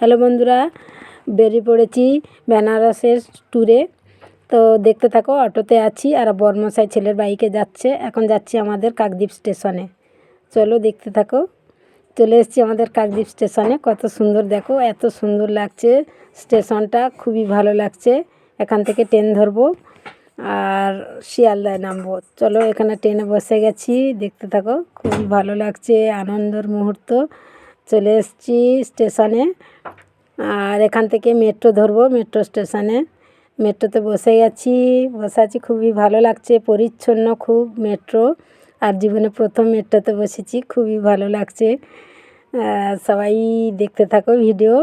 Hello বন্ধুরা, বেরিয়ে পড়েছি বেনারসের ট্যুরে তো দেখতে থাকো, অটোতে আছি আর বর্মশাই ছেলের বাইকে যাচ্ছে। এখন যাচ্ছি আমাদের কাকদ্বীপ স্টেশনে। চলো দেখতে থাকো। চলে এসেছি আমাদের কাকদ্বীপ স্টেশনে। কত সুন্দর দেখো, এত সুন্দর লাগছে স্টেশনটা, খুবই ভালো লাগছে। এখান থেকে ট্রেন ধরবো আর শিয়ালদায় নামবো। চলো এখানে ট্রেনে বসে গেছি, দেখতে থাকো, খুবই ভালো লাগছে, আনন্দের মুহূর্ত। চলে এসেছি স্টেশনে। আর এখান থেকে মেট্রো ধরবো, মেট্রো স্টেশনে। মেট্রোতে বসে গেছি। বসে আছি, খুবই ভালো লাগছে, পরিচ্ছন্ন খুব মেট্রো। আর জীবনে প্রথম মেট্রোতে বসেছি, খুবই ভালো লাগছে। সবাই দেখতে থাকো ভিডিও।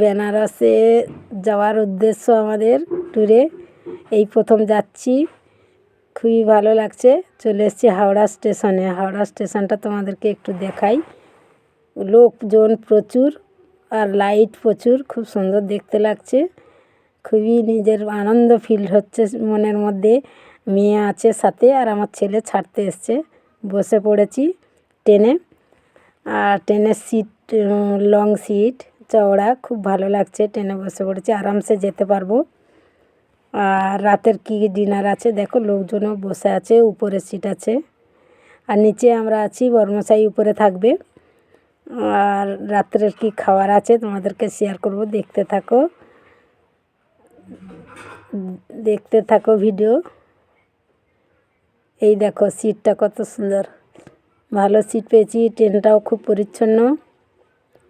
বেনারসে যাওয়ার উদ্দেশ্য আমাদের ট্যুরে এই প্রথম যাচ্ছি। খুবই ভালো লাগছে। চলে এসেছি হাওড়া স্টেশনে। হাওড়া স্টেশনটা তোমাদেরকে একটু দেখাই। লোকজন প্রচুর আর লাইট প্রচুর। খুব সুন্দর দেখতে লাগছে। খুবই নিজের আনন্দ ফিল হচ্ছে মনের মধ্যে। মেয়ে আছে সাথে আর আমার ছেলে ছাড়তে এসছে। বসে পড়েছি ট্রেনে। আর ট্রেনের সিট লং সিট চওড়া। খুব ভালো লাগছে। ট্রেনে বসে পড়েছি। আরামসে যেতে পারব। আর রাতের কি ডিনার আছে? দেখো, লোকজনও বসে আছে উপরে সিট আছে। আর নিচে আমরা আছি, বর্মশাই উপরে থাকবে। আর রাত্রের কি খাবার আছে তোমাদেরকে শেয়ার করব, দেখতে থাকো। দেখতে থাকো ভিডিও এই দেখো সিটটা কত সুন্দর। ভালো সিট পেয়েছি ট্রেনটাও খুব পরিচ্ছন্ন।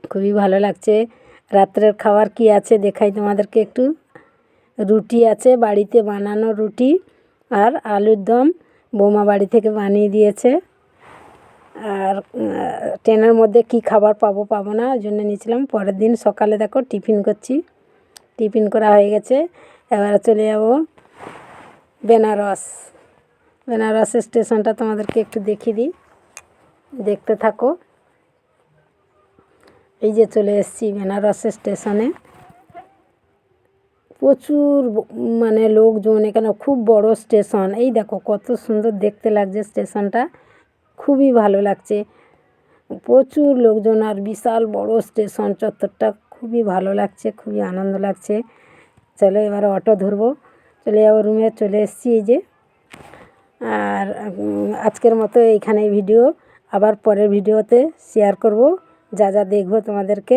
খুবই ভালো লাগছে। রাত্রের খাবার কি আছে দেখাই তোমাদেরকে একটু। রুটি আছে, বাড়িতে বানানো রুটি আর আলুর দম। বৌমা বাড়ি থেকে বানিয়ে দিয়েছে। আর ট্রেনের মধ্যে কি খাবার পাবো পাবো না, ওই জন্য নিয়েছিলাম পরের দিন সকালে দেখো টিফিন করছি। টিফিন করা হয়ে গেছে। এবারে চলে যাব বেনারস। বেনারস স্টেশনটা তোমাদেরকে একটু দেখিয়ে দিই। দেখতে থাকো। এই যে চলে এসেছি বেনারস স্টেশনে। প্রচুর মানে লোকজন এখানে খুব বড় স্টেশন। এই দেখো কত সুন্দর দেখতে লাগছে স্টেশনটা। খুবই ভালো লাগছে। প্রচুর লোকজন আর বিশাল বড় স্টেশন চত্বরটা খুবই ভালো লাগছে, খুবই আনন্দ লাগছে। চলো এবার অটো ধরবো। চলে যাব রুমে চলে এসেছি এই যে। আর আজকের মতো এইখানে ভিডিও আবার পরের ভিডিওতে শেয়ার করব। যা যা দেখব তোমাদেরকে।